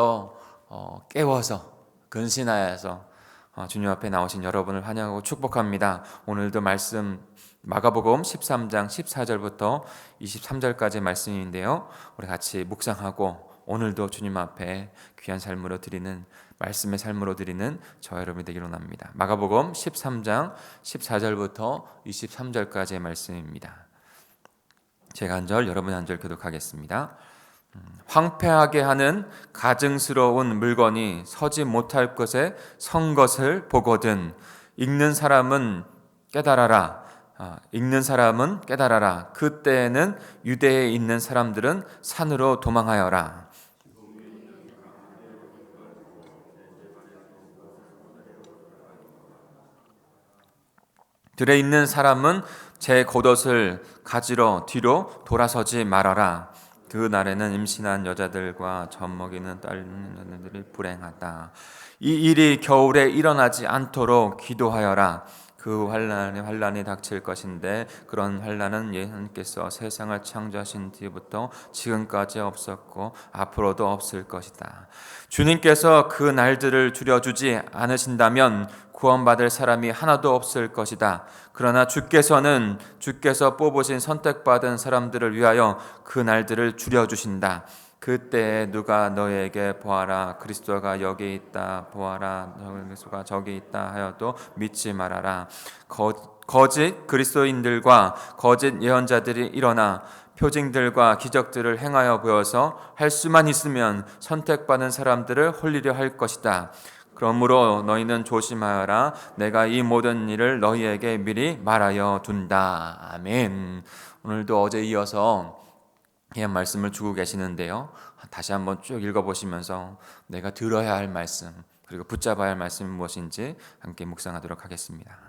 어, 깨워서 근신하여서 어, 주님 앞에 나오신 여러분을 환영하고 축복합니다. 오늘도 말씀 마가복음 13장 14절부터 23절까지 말씀인데요. 우리 같이 묵상하고 오늘도 주님 앞에 귀한 삶으로 드리는 말씀의 삶으로 드리는 저 여러분이 되기로 합니다. 마가복음 13장 14절부터 23절까지의 말씀입니다. 제가 한 절, 여러분 한 절 교독하겠습니다. 음, 황폐하게 하는 가증스러운 물건이 서지 못할 것에 선 것을 보거든 읽는 사람은 깨달아라. 아, 읽는 사람은 깨달아라. 그때에는 유대에 있는 사람들은 산으로 도망하여라. 들에 있는 사람은 제 겉옷을 가지러 뒤로 돌아서지 말아라. 그 날에는 임신한 여자들과 젖 먹이는 딸들이 불행하다. 이 일이 겨울에 일어나지 않도록 기도하여라. 그 환란이 환란이 닥칠 것인데 그런 환란은 예수님께서 세상을 창조하신 뒤부터 지금까지 없었고 앞으로도 없을 것이다. 주님께서 그 날들을 줄여주지 않으신다면 구원받을 사람이 하나도 없을 것이다. 그러나 주께서는 주께서 뽑으신 선택받은 사람들을 위하여 그 날들을 줄여주신다. 그때 누가 너에게 보아라 그리스도가 여기 있다 보아라 그리스도가 저기 있다 하여도 믿지 말아라 거, 거짓 그리스도인들과 거짓 예언자들이 일어나 표징들과 기적들을 행하여 보여서 할 수만 있으면 선택받은 사람들을 홀리려 할 것이다. 그러므로 너희는 조심하여라. 내가 이 모든 일을 너희에게 미리 말하여 둔다. 아멘. 오늘도 어제 이어서 귀한 말씀을 주고 계시는데요. 다시 한번 쭉 읽어보시면서 내가 들어야 할 말씀 그리고 붙잡아야 할 말씀이 무엇인지 함께 묵상하도록 하겠습니다.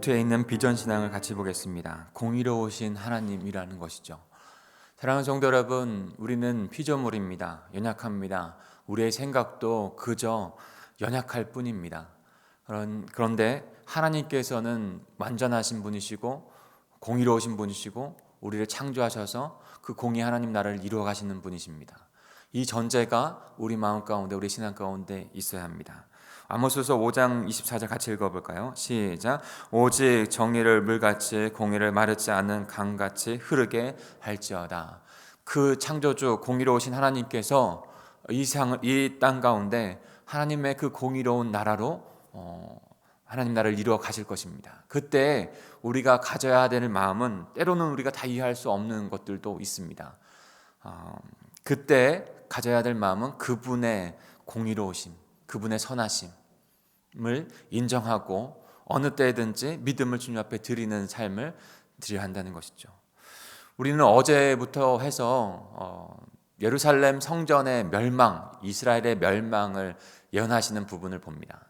노트에 있는 비전 신앙을 같이 보겠습니다. 공의로우신 하나님이라는 것이죠. 사랑하는 성도 여러분, 우리는 피조물입니다. 연약합니다. 우리의 생각도 그저 연약할 뿐입니다. 그런, 그런데 하나님께서는 완전하신 분이시고 공의로우신 분이시고 우리를 창조하셔서 그 공의 하나님 나라를 이루어 가시는 분이십니다. 이 전제가 우리 마음 가운데 우리 신앙 가운데 있어야 합니다. 아모스서 5장 24절 같이 읽어볼까요? 시작. 오직 정의를 물같이 공의를 마르지 않는 강같이 흐르게 할지어다. 그 창조주 공의로우신 하나님께서 이땅 가운데 하나님의 그 공의로운 나라로 어, 하나님 나라를 이루어 가실 것입니다. 그때 우리가 가져야 될 마음은 때로는 우리가 다 이해할 수 없는 것들도 있습니다. 어, 그때 가져야 될 마음은 그분의 공의로우심, 그분의 선하심, 을 인정하고 어느 때든지 믿음을 주님 앞에 드리는 삶을 드려야 한다는 것이죠. 우리는 어제부터 해서 어, 예루살렘 성전의 멸망, 이스라엘의 멸망을 예언하시는 부분을 봅니다.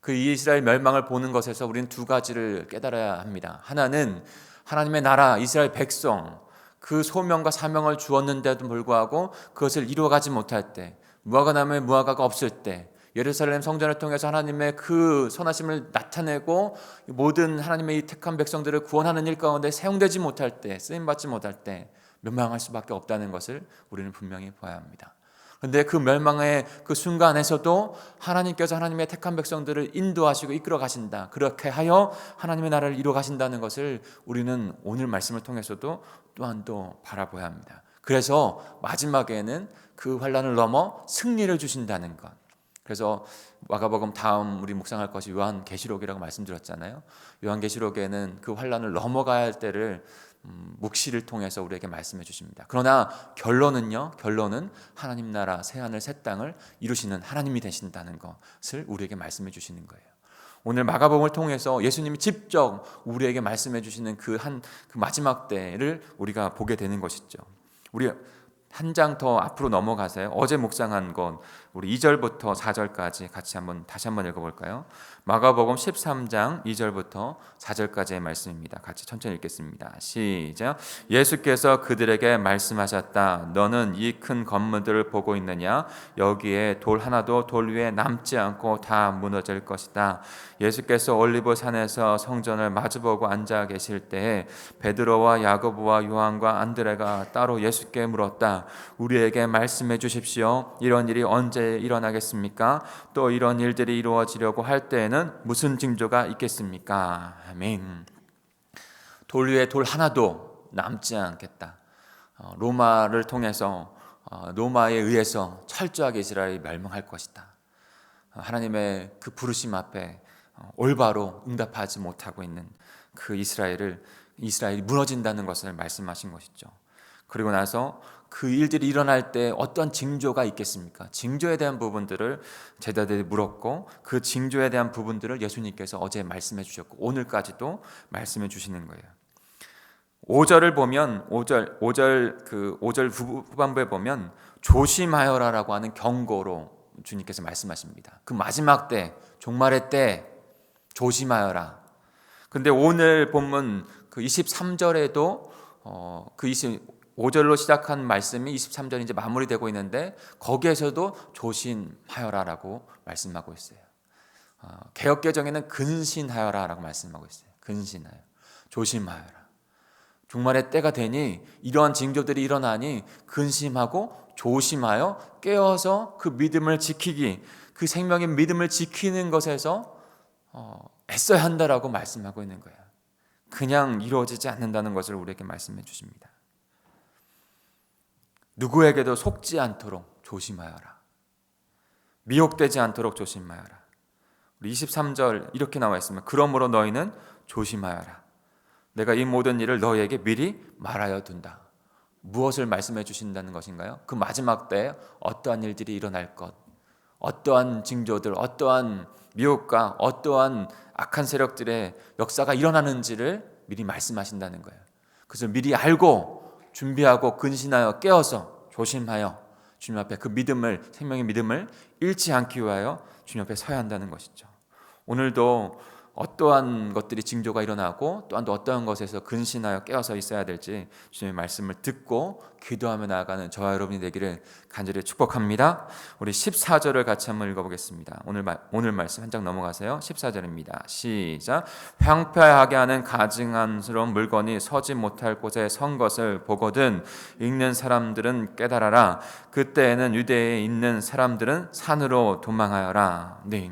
그 이스라엘 멸망을 보는 것에서 우리는 두 가지를 깨달아야 합니다. 하나는 하나님의 나라, 이스라엘 백성, 그 소명과 사명을 주었는데도 불구하고 그것을 이루어가지 못할 때, 무화과 나무에 무화과가 없을 때, 예루살렘 성전을 통해서 하나님의 그 선하심을 나타내고 모든 하나님의 이 택한 백성들을 구원하는 일 가운데 사용되지 못할 때, 쓰임 받지 못할 때 멸망할 수밖에 없다는 것을 우리는 분명히 봐야 합니다. 근데 그 멸망의 그 순간에서도 하나님께서 하나님의 택한 백성들을 인도하시고 이끌어 가신다. 그렇게 하여 하나님의 나라를 이루어 가신다는 것을 우리는 오늘 말씀을 통해서도 또한 또 바라봐야 합니다. 그래서 마지막에는 그 환란을 넘어 승리를 주신다는 것. 그래서 마가복음 다음 우리 묵상할 것이 요한 계시록이라고 말씀드렸잖아요. 요한 계시록에는 그 환란을 넘어가야 할 때를 음, 묵시를 통해서 우리에게 말씀해 주십니다. 그러나 결론은요. 결론은 하나님 나라 새 하늘 새 땅을 이루시는 하나님이 되신다는 것을 우리에게 말씀해 주시는 거예요. 오늘 마가복음을 통해서 예수님이 직접 우리에게 말씀해 주시는 그 한그 그 마지막 때를 우리가 보게 되는 것이죠. 우리 한 장 더 앞으로 넘어가세요. 어제 묵상한 건 우리 2절부터 4절까지 같이 한번 다시 한번 읽어 볼까요? 마가복음 13장 2절부터 4절까지의 말씀입니다. 같이 천천히 읽겠습니다. 시작. 예수께서 그들에게 말씀하셨다. 너는 이 큰 건물들을 보고 있느냐? 여기에 돌 하나도 돌 위에 남지 않고 다 무너질 것이다. 예수께서 올리브 산에서 성전을 마주보고 앉아 계실 때에 베드로와 야고보와 요한과 안드레가 따로 예수께 물었다. 우리에게 말씀해 주십시오. 이런 일이 언제 일어나겠습니까? 또 이런 일들이 이루어지려고 할 때에는 무슨 징조가 있겠습니까? 아멘. 돌 위에 돌 하나도 남지 않겠다. 어, 로마를 통해서 어, 로마에 의해서 철저하게 이스라엘이 멸망할 것이다. 어, 하나님의 그 부르심 앞에 올바로 응답하지 못하고 있는 그 이스라엘을 이스라엘이 무너진다는 것을 말씀하신 것이죠. 그리고 나서 그 일들이 일어날 때 어떤 징조가 있겠습니까? 징조에 대한 부분들을 제자들이 물었고 그 징조에 대한 부분들을 예수님께서 어제 말씀해 주셨고 오늘까지도 말씀해 주시는 거예요. 5절을 보면 5절 5절 그 5절 후반부에 보면 조심하여라라고 하는 경고로 주님께서 말씀하십니다. 그 마지막 때 종말의 때 조심하여라. 근데 오늘 본문 그 23절에도 어, 그 5절로 시작한 말씀이 23절 이제 마무리되고 있는데 거기에서도 조심하여라라고 말씀하고 있어요. 어, 개혁 개정에는 근신하여라라고 말씀하고 있어요. 근신하여. 조심하여라. 종말의 때가 되니 이러한 징조들이 일어나니 근심하고 조심하여 깨어서 그 믿음을 지키기, 그 생명의 믿음을 지키는 것에서 어, 애써야 한다라고 말씀하고 있는 거예요. 그냥 이루어지지 않는다는 것을 우리에게 말씀해 주십니다. 누구에게도 속지 않도록 조심하여라. 미혹되지 않도록 조심하여라. 23절 이렇게 나와 있습니다. 그러므로 너희는 조심하여라. 내가 이 모든 일을 너희에게 미리 말하여 둔다. 무엇을 말씀해 주신다는 것인가요? 그 마지막 때 어떠한 일들이 일어날 것, 어떠한 징조들, 어떠한 미혹과 어떠한 악한 세력들의 역사가 일어나는지를 미리 말씀하신다는 거예요. 그것을 미리 알고 준비하고 근신하여 깨어서 조심하여 주님 앞에 그 믿음을 생명의 믿음을 잃지 않기 위하여 주님 앞에 서야 한다는 것이죠. 오늘도 어떠한 것들이 징조가 일어나고 또한 또 어떠한 것에서 근신하여 깨어서 있어야 될지 주님의 말씀을 듣고 기도하며 나아가는 저와 여러분이 되기를 간절히 축복합니다. 우리 14절을 같이 한번 읽어보겠습니다. 오늘 말, 오늘 말씀 한 장 넘어가세요. 14절입니다. 시작. 황폐하게 하는 가증한스러운 물건이 서지 못할 곳에 선 것을 보거든 읽는 사람들은 깨달아라. 그때에는 유대에 있는 사람들은 산으로 도망하여라. 네.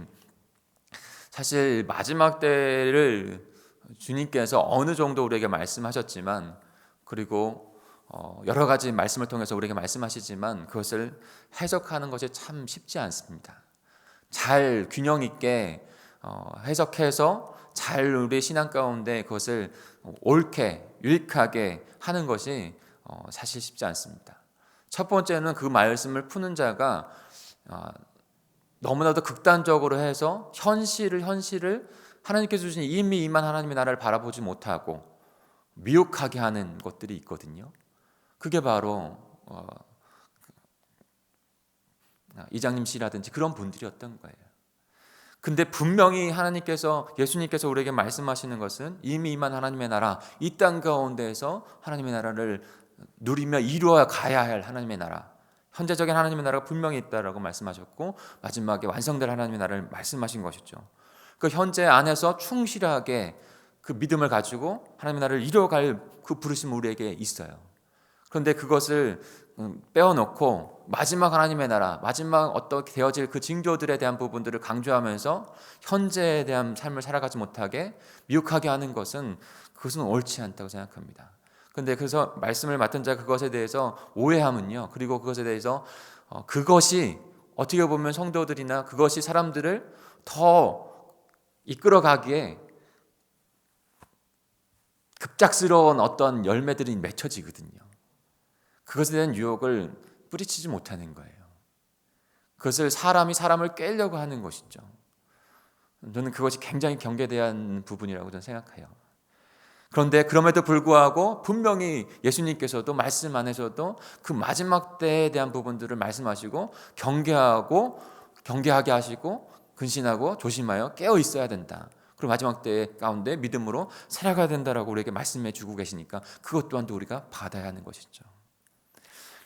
사실 마지막 때를 주님께서 어느 정도 우리에게 말씀하셨지만 그리고 어, 여러 가지 말씀을 통해서 우리에게 말씀하시지만 그것을 해석하는 것이 참 쉽지 않습니다. 잘 균형 있게 어, 해석해서 잘 우리 신앙 가운데 그것을 옳게 유익하게 하는 것이 어, 사실 쉽지 않습니다. 첫 번째는 그 말씀을 푸는 자가 너무나도 극단적으로 해서 현실을 현실을 하나님께서 주신 이미 임한 하나님의 나라를 바라보지 못하고 미혹하게 하는 것들이 있거든요. 그게 바로 어, 이장님 씨라든지 그런 분들이었던 거예요. 근데 분명히 하나님께서 예수님께서 우리에게 말씀하시는 것은 이미 임한 하나님의 나라 이 땅 가운데에서 하나님의 나라를 누리며 이루어 가야 할 하나님의 나라 현재적인 하나님의 나라가 분명히 있다라고 말씀하셨고 마지막에 완성될 하나님의 나라를 말씀하신 것이죠. 그 현재 안에서 충실하게 그 믿음을 가지고 하나님의 나라를 이뤄갈 그 부르심 우리에게 있어요. 그런데 그것을 음, 빼어놓고 마지막 하나님의 나라, 마지막 어떻게 되어질 그 징조들에 대한 부분들을 강조하면서 현재에 대한 삶을 살아가지 못하게 미혹하게 하는 것은 그것은 옳지 않다고 생각합니다. 근데 그래서 말씀을 맡은 자 그것에 대해서 오해함은요. 그리고 그것에 대해서 어, 그것이 어떻게 보면 성도들이나 그것이 사람들을 더 이끌어가기에 급작스러운 어떤 열매들이 맺혀지거든요. 그것에 대한 유혹을 뿌리치지 못하는 거예요. 그것을 사람이 사람을 깨려고 하는 것이죠. 저는 그것이 굉장히 경계대한 부분이라고 저는 생각해요. 그런데 그럼에도 불구하고 분명히 예수님께서도 말씀 안에서도 그 마지막 때에 대한 부분들을 말씀하시고 경계하고 경계하게 하시고 근신하고 조심하여 깨어 있어야 된다. 그리고 마지막 때 가운데 믿음으로 살아가야 된다라고 우리에게 말씀해 주고 계시니까 그것 또한도 우리가 받아야 하는 것이죠.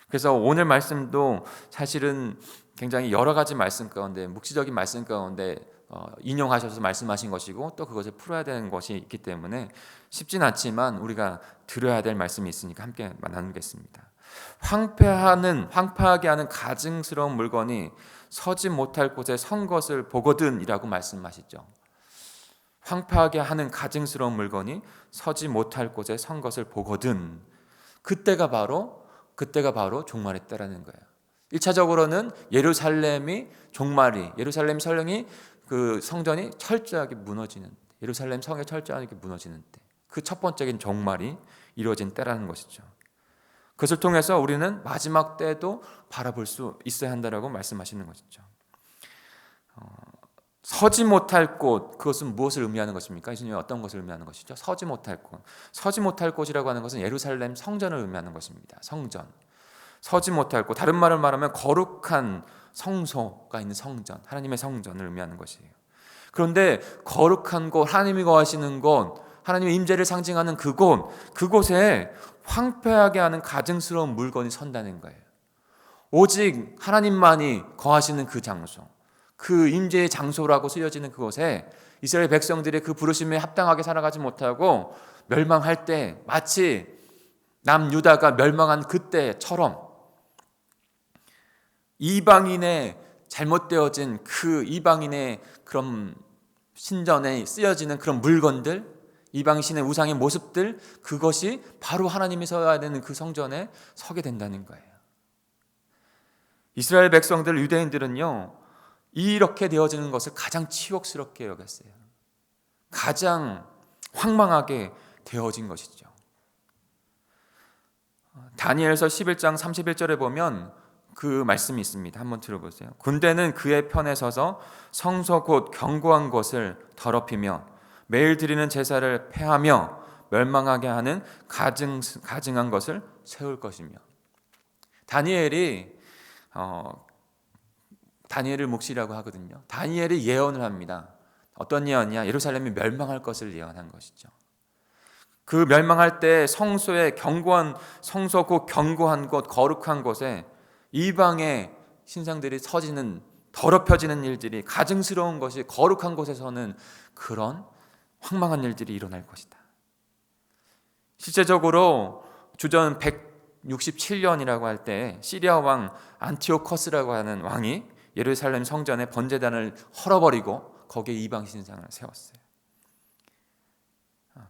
그래서 오늘 말씀도 사실은 굉장히 여러 가지 말씀 가운데 묵시적인 말씀 가운데 어, 인용하셔서 말씀하신 것이고 또 그것을 풀어야 되는 것이 있기 때문에 쉽진 않지만 우리가 들어야 될 말씀이 있으니까 함께 나누겠습니다. 황폐하는 황폐하게 하는 가증스러운 물건이 서지 못할 곳에 선 것을 보거든이라고 말씀하시죠. 황폐하게 하는 가증스러운 물건이 서지 못할 곳에 선 것을 보거든. 그때가 바로 그때가 바로 종말의 때라는 거예요. 1차적으로는 예루살렘이 종말이 예루살렘 설령이 그 성전이 철저하게 무너지는 때, 예루살렘 성이 철저하게 무너지는 때, 그 첫 번째인 종말이 이루어진 때라는 것이죠. 그것을 통해서 우리는 마지막 때도 바라볼 수 있어야 한다라고 말씀하시는 것이죠. 어, 서지 못할 곳 그것은 무엇을 의미하는 것입니까? 예수님이 어떤 것을 의미하는 것이죠? 서지 못할 곳. 서지 못할 곳이라고 하는 것은 예루살렘 성전을 의미하는 것입니다. 성전. 서지 못할 곳. 다른 말을 말하면 거룩한 성소가 있는 성전, 하나님의 성전을 의미하는 것이에요. 그런데 거룩한 곳, 하나님이 거하시는 곳, 하나님의 임재를 상징하는 그곳, 그곳에 황폐하게 하는 가증스러운 물건이 선다는 거예요. 오직 하나님만이 거하시는 그 장소, 그 임재의 장소라고 쓰여지는 그곳에 이스라엘 백성들의 그 부르심에 합당하게 살아가지 못하고 멸망할 때 마치 남 유다가 멸망한 그때처럼 이방인의 잘못되어진 그 이방인의 그런 신전에 쓰여지는 그런 물건들, 이방신의 우상의 모습들, 그것이 바로 하나님이 서야 되는 그 성전에 서게 된다는 거예요. 이스라엘 백성들, 유대인들은요, 이렇게 되어지는 것을 가장 치욕스럽게 여겼어요. 가장 황망하게 되어진 것이죠. 다니엘서 11장 31절에 보면 그 말씀이 있습니다. 한번 들어보세요. 군대는 그의 편에 서서 성소 곧 견고한 것을 더럽히며 매일 드리는 제사를 폐하며 멸망하게 하는 가증 가증한 것을 세울 것이며 다니엘이 어, 다니엘을 묵시라고 하거든요. 다니엘이 예언을 합니다. 어떤 예언이야? 예루살렘이 멸망할 것을 예언한 것이죠. 그 멸망할 때 성소의 견고한 성소 그 견고한 곳 거룩한 곳에 이방의 신상들이 서지는 더럽혀지는 일들이 가증스러운 것이 거룩한 곳에서는 그런 황망한 일들이 일어날 것이다. 실제적으로 주전 167년이라고 할 때 시리아 왕 안티오커스라고 하는 왕이 예루살렘 성전의 번제단을 헐어버리고 거기에 이방 신상을 세웠어요.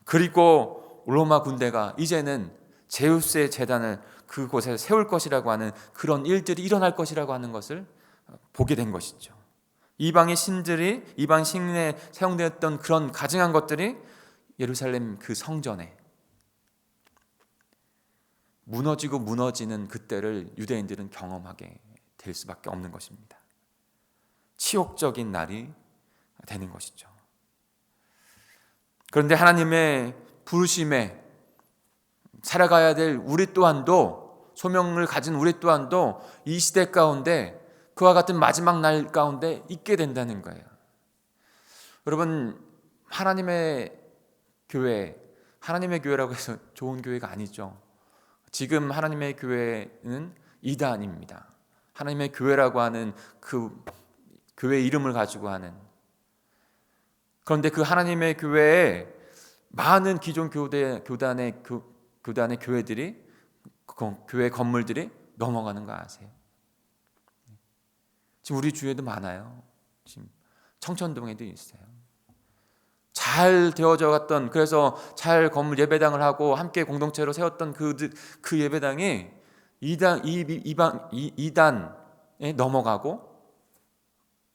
그리고 로마 군대가 이제는 제우스의 재단을 그곳에 세울 것이라고 하는 그런 일들이 일어날 것이라고 하는 것을 보게 된 것이죠. 이방의 신들이 이방 신에 사용되었던 그런 가증한 것들이 예루살렘 그 성전에 무너지고 무너지는 그때를 유대인들은 경험하게 될 수밖에 없는 것입니다. 치욕적인 날이 되는 것이죠. 그런데 하나님의 부르심에 살아가야 될 우리 또한도 소명을 가진 우리 또한도 이 시대 가운데 그와 같은 마지막 날 가운데 있게 된다는 거예요. 여러분 하나님의 교회 하나님의 교회라고 해서 좋은 교회가 아니죠. 지금 하나님의 교회는 이단입니다. 하나님의 교회라고 하는 그 교회 이름을 가지고 하는 그런데 그 하나님의 교회에 많은 기존 교대 교단의 교, 교단의 교회들이 그 교회 건물들이 넘어가는 거 아세요? 지금 우리 주위에도 많아요. 지금 청천동에도 있어요. 잘 되어져 갔던 그래서 잘 건물 예배당을 하고 함께 공동체로 세웠던 그, 그 예배당이 이단 이, 이방 이, 이단에 넘어가고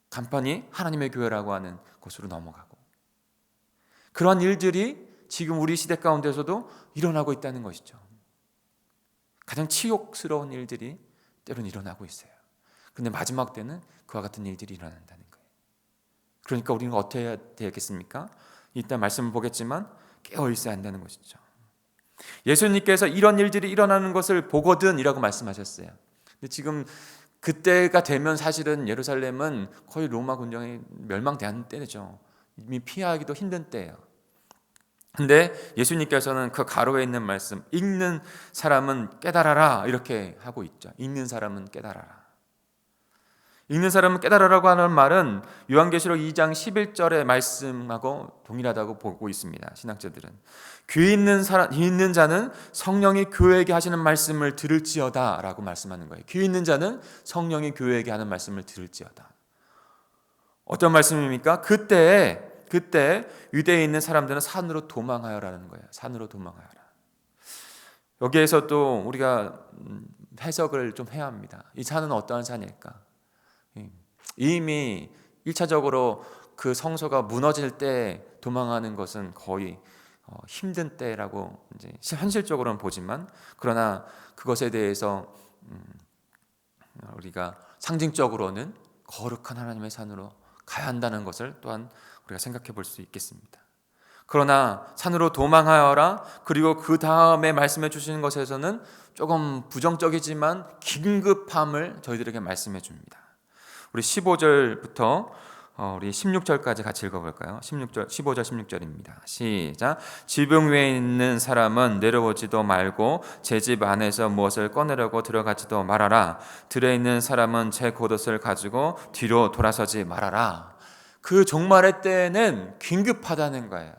간판이 하나님의 교회라고 하는 곳으로 넘어가고 그러한 일들이 지금 우리 시대 가운데서도 일어나고 있다는 것이죠. 가장 치욕스러운 일들이 때로는 일어나고 있어요. 근데 마지막 때는 그와 같은 일들이 일어난다는 거예요. 그러니까 우리는 어떻게 해야 되겠습니까? 이따 말씀을 보겠지만 깨어 있어야 한다는 것이죠. 예수님께서 이런 일들이 일어나는 것을 보거든이라고 말씀하셨어요. 근데 지금 그때가 되면 사실은 예루살렘은 거의 로마 군정이 멸망된 때죠. 이미 피하기도 힘든 때예요. 근데 예수님께서는 그 가로에 있는 말씀, 읽는 사람은 깨달아라 이렇게 하고 있죠. 읽는 사람은 깨달아라. 읽는 사람은 깨달으라고 하는 말은 요한계시록 2장 11절의 말씀하고 동일하다고 보고 있습니다. 신학자들은 귀 있는 사람 있는 자는 성령이 교회에게 하시는 말씀을 들을지어다라고 말씀하는 거예요. 귀 있는 자는 성령이 교회에게 하는 말씀을 들을지어다. 어떤 말씀입니까? 그때 그때 유대에 있는 사람들은 산으로 도망하여라는 거예요. 산으로 도망하여라. 여기에서 또 우리가 해석을 좀 해야 합니다. 이 산은 어떠한 산일까? 이미 1차적으로 그 성소가 무너질 때 도망하는 것은 거의 어, 힘든 때라고 이제 현실적으로는 보지만 그러나 그것에 대해서 음, 우리가 상징적으로는 거룩한 하나님의 산으로 가야 한다는 것을 또한 우리가 생각해 볼 수 있겠습니다. 그러나 산으로 도망하여라 그리고 그 다음에 말씀해 주시는 것에서는 조금 부정적이지만 긴급함을 저희들에게 말씀해 줍니다. 우리 15절부터 어, 우리 16절까지 같이 읽어볼까요? 16절, 15절, 16절입니다. 시작. 지붕 위에 있는 사람은 내려오지도 말고 제 집 안에서 무엇을 꺼내려고 들어가지도 말아라. 들에 있는 사람은 제 겉옷을 가지고 뒤로 돌아서지 말아라. 그 종말의 때는 긴급하다는 거예요.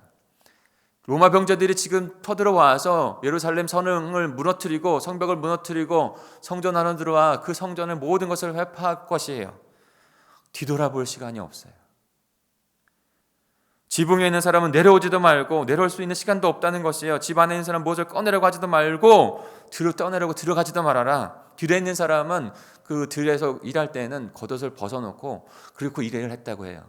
로마 병자들이 지금 터들어와서 예루살렘 선응을 무너뜨리고 성벽을 무너뜨리고 성전 안으로 들어와 그 성전의 모든 것을 회파할 것이에요. 뒤돌아볼 시간이 없어요. 지붕에 있는 사람은 내려오지도 말고 내려올 수 있는 시간도 없다는 것이에요. 집 안에 있는 사람 무엇을 꺼내려고 하지도 말고 들어 떠내려고 들어가지도 말아라. 들에 있는 사람은 그 들에서 일할 때는 겉옷을 벗어놓고 그리고 일을 했다고 해요.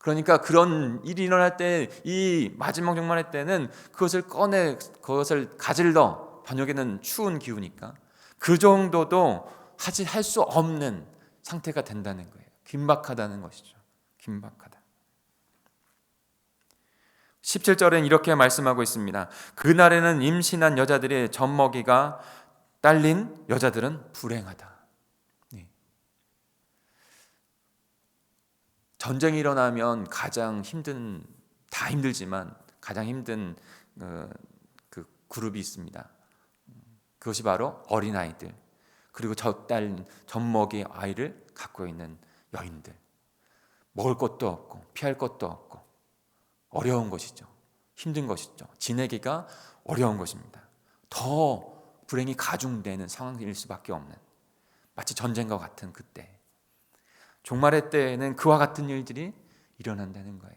그러니까 그런 일이 일어날 때 이 마지막 종말의 때는 그것을 꺼내 그것을 가질러 반역에는 추운 기후니까 그 정도도 하지 할 수 없는 상태가 된다는 거예요. 긴박하다는 것이죠. 긴박하다. 17절엔 이렇게 말씀하고 있습니다. 그날에는 임신한 여자들의 젖먹이가 딸린 여자들은 불행하다. 네. 전쟁이 일어나면 가장 힘든 다 힘들지만 가장 힘든 어, 그 그룹이 있습니다. 그것이 바로 어린 아이들 그리고 젖달 젖먹이 아이를 갖고 있는 여인들 먹을 것도 없고 피할 것도 없고 어려운 것이죠. 힘든 것이죠. 지내기가 어려운 것입니다. 더 불행이 가중되는 상황일 수밖에 없는 마치 전쟁과 같은 그때 종말의 때에는 그와 같은 일들이 일어난다는 거예요.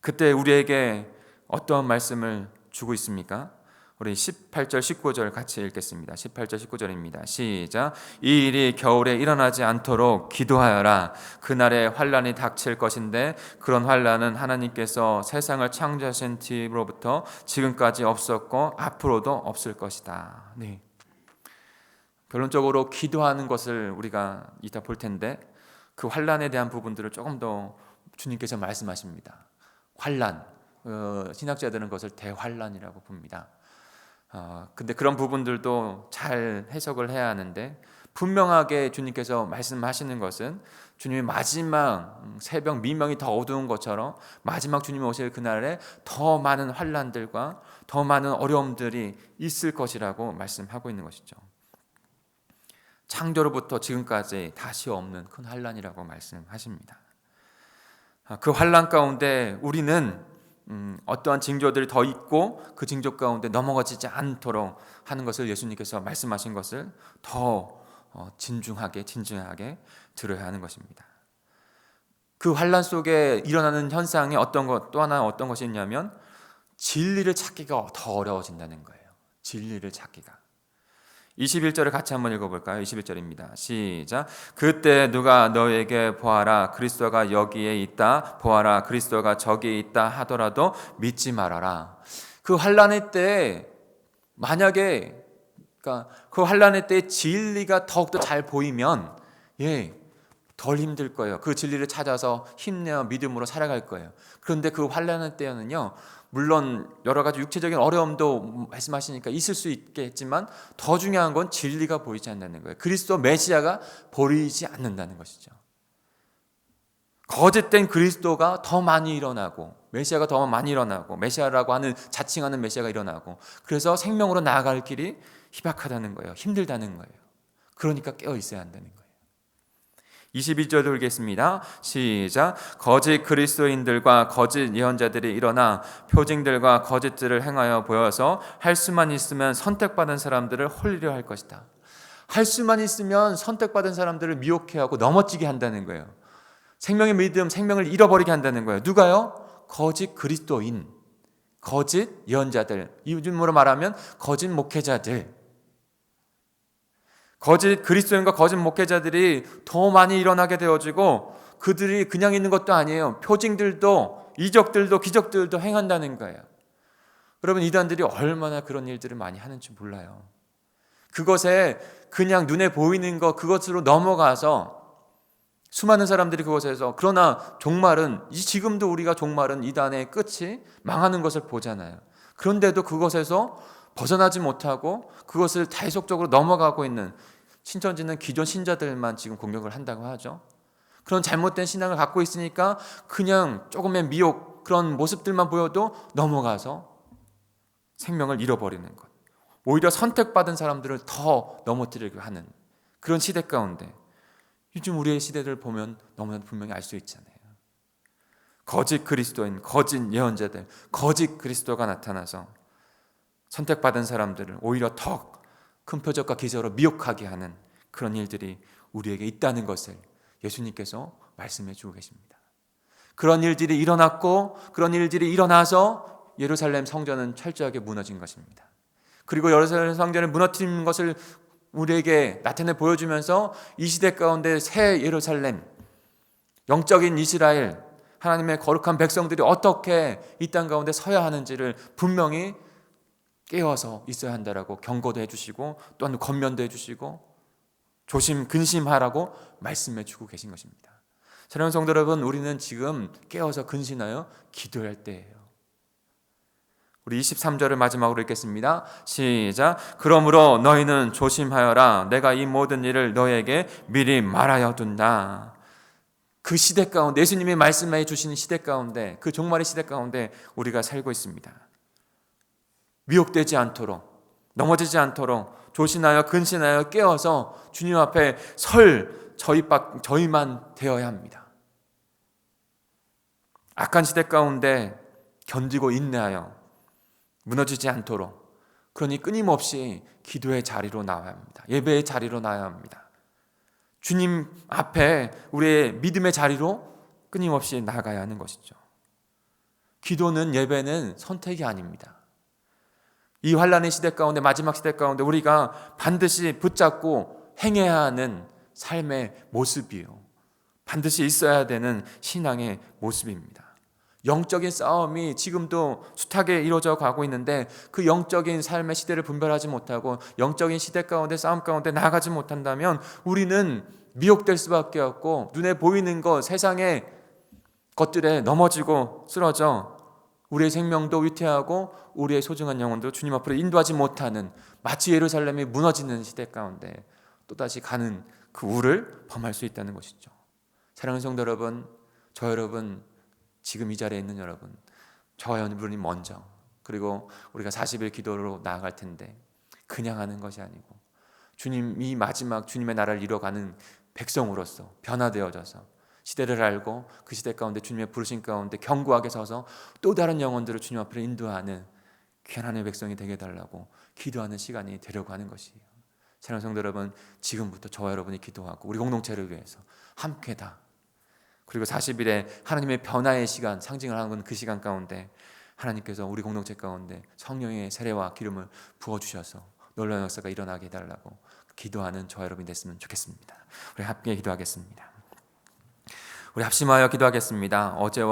그때 우리에게 어떠한 말씀을 주고 있습니까? 우리 18절 19절 같이 읽겠습니다. 18절 19절입니다. 시작. 이 일이 겨울에 일어나지 않도록 기도하여라. 그날에 환란이 닥칠 것인데 그런 환란은 하나님께서 세상을 창조하신 뒤로부터 지금까지 없었고 앞으로도 없을 것이다. 네. 결론적으로 기도하는 것을 우리가 이따 볼 텐데 그 환란에 대한 부분들을 조금 더 주님께서 말씀하십니다. 환란. 어, 신학자들은 그것을 대환란이라고 봅니다. 어, 근데 그런 부분들도 잘 해석을 해야 하는데 분명하게 주님께서 말씀하시는 것은 주님의 마지막 새벽 미명이 더 어두운 것처럼 마지막 주님 오실 그날에 더 많은 환란들과 더 많은 어려움들이 있을 것이라고 말씀하고 있는 것이죠. 창조로부터 지금까지 다시 없는 큰 환란이라고 말씀하십니다. 아, 그 환란 가운데 우리는 음, 어떠한 징조들이 더 있고 그 징조 가운데 넘어가지 않도록 하는 것을 예수님께서 말씀하신 것을 더 어, 진중하게 진중하게 들어야 하는 것입니다. 그 환란 속에 일어나는 현상이 어떤 것 또 하나 어떤 것이 있냐면 진리를 찾기가 더 어려워진다는 거예요. 진리를 찾기가. 21절을 같이 한번 읽어볼까요? 21절입니다. 시작. 그때 누가 너에게 보아라 그리스도가 여기에 있다 보아라 그리스도가 저기에 있다 하더라도 믿지 말아라. 그 환란의 때 만약에 그러니까 그 환란의 때 진리가 더욱더 잘 보이면 예. 덜 힘들 거예요. 그 진리를 찾아서 힘내어 믿음으로 살아갈 거예요. 그런데 그 환란의 때는요. 물론 여러 가지 육체적인 어려움도 말씀하시니까 있을 수 있겠지만 더 중요한 건 진리가 보이지 않는다는 거예요. 그리스도 메시아가 보이지 않는다는 것이죠. 거짓된 그리스도가 더 많이 일어나고 메시아가 더 많이 일어나고 메시아라고 하는 자칭하는 메시아가 일어나고 그래서 생명으로 나아갈 길이 희박하다는 거예요. 힘들다는 거예요. 그러니까 깨어 있어야 한다는 거예요. 22절 들겠습니다. 시작. 거짓 그리스도인들과 거짓 예언자들이 일어나 표징들과 거짓들을 행하여 보여서 할 수만 있으면 선택받은 사람들을 홀리려 할 것이다. 할 수만 있으면 선택받은 사람들을 미혹해 하고 넘어지게 한다는 거예요. 생명의 믿음, 생명을 잃어버리게 한다는 거예요. 누가요? 거짓 그리스도인, 거짓 예언자들, 이즘으로 말하면 거짓 목회자들, 거짓 그리스도인과 거짓 목회자들이 더 많이 일어나게 되어지고 그들이 그냥 있는 것도 아니에요. 표징들도 이적들도 기적들도 행한다는 거예요. 여러분 이단들이 얼마나 그런 일들을 많이 하는지 몰라요. 그것에 그냥 눈에 보이는 것 그것으로 넘어가서 수많은 사람들이 그것에서 그러나 종말은 지금도 우리가 종말은 이단의 끝이 망하는 것을 보잖아요. 그런데도 그것에서 벗어나지 못하고 그것을 계속적으로 넘어가고 있는 신천지는 기존 신자들만 지금 공격을 한다고 하죠. 그런 잘못된 신앙을 갖고 있으니까 그냥 조금의 미혹 그런 모습들만 보여도 넘어가서 생명을 잃어버리는 것. 오히려 선택받은 사람들을 더 넘어뜨리게 하는 그런 시대 가운데 요즘 우리의 시대를 보면 너무나 분명히 알 수 있잖아요. 거짓 그리스도인, 거짓 예언자들, 거짓 그리스도가 나타나서 선택받은 사람들을 오히려 더 큰 표적과 기적으로 미혹하게 하는 그런 일들이 우리에게 있다는 것을 예수님께서 말씀해 주고 계십니다. 그런 일들이 일어났고 그런 일들이 일어나서 예루살렘 성전은 철저하게 무너진 것입니다. 그리고 예루살렘 성전을 무너뜨린 것을 우리에게 나타내 보여주면서 이 시대 가운데 새 예루살렘, 영적인 이스라엘, 하나님의 거룩한 백성들이 어떻게 이 땅 가운데 서야 하는지를 분명히 깨어서 있어야 한다라고 경고도 해주시고 또한 권면도 해주시고 조심 근심하라고 말씀해 주고 계신 것입니다. 사랑하는 성도 여러분, 우리는 지금 깨어서 근신하여 기도할 때예요. 우리 23절을 마지막으로 읽겠습니다. 시작. 그러므로 너희는 조심하여라. 내가 이 모든 일을 너에게 미리 말하여 둔다. 그 시대 가운데 예수님이 말씀해 주시는 시대 가운데 그 종말의 시대 가운데 우리가 살고 있습니다. 미혹되지 않도록 넘어지지 않도록 조신하여 근신하여 깨어서 주님 앞에 설 저희 박 저희만 되어야 합니다. 악한 시대 가운데 견디고 인내하여 무너지지 않도록 그러니 끊임없이 기도의 자리로 나와야 합니다. 예배의 자리로 나와야 합니다. 주님 앞에 우리의 믿음의 자리로 끊임없이 나가야 하는 것이죠. 기도는 예배는 선택이 아닙니다. 이 환란의 시대 가운데 마지막 시대 가운데 우리가 반드시 붙잡고 행해야 하는 삶의 모습이요. 반드시 있어야 되는 신앙의 모습입니다. 영적인 싸움이 지금도 숱하게 이루어져 가고 있는데 그 영적인 삶의 시대를 분별하지 못하고 영적인 시대 가운데 싸움 가운데 나아가지 못한다면 우리는 미혹될 수밖에 없고 눈에 보이는 것 세상의 것들에 넘어지고 쓰러져 우리의 생명도 위태하고 우리의 소중한 영혼도 주님 앞으로 인도하지 못하는 마치 예루살렘이 무너지는 시대 가운데 또다시 가는 그 우를 범할 수 있다는 것이죠. 사랑하는 성도 여러분, 저 여러분 지금 이 자리에 있는 여러분, 저와 여러분이 먼저 그리고 우리가 40일 기도로 나아갈 텐데 그냥 하는 것이 아니고 주님 이 마지막 주님의 나라를 이뤄가는 백성으로서 변화되어져서 시대를 알고 그 시대 가운데 주님의 부르신 가운데 견고하게 서서 또 다른 영혼들을 주님 앞으로 인도하는 귀한 하나님의 백성이 되게 해달라고 기도하는 시간이 되려고 하는 것이에요. 사랑하는 성도 여러분, 지금부터 저와 여러분이 기도하고 우리 공동체를 위해서 함께 다 그리고 40일에 하나님의 변화의 시간 상징을 하는 그 시간 가운데 하나님께서 우리 공동체 가운데 성령의 세례와 기름을 부어 주셔서 놀라운 역사가 일어나게 해달라고 기도하는 저와 여러분이 됐으면 좋겠습니다. 우리 함께 기도하겠습니다. 우리 합심하여 기도하겠습니다. 어제와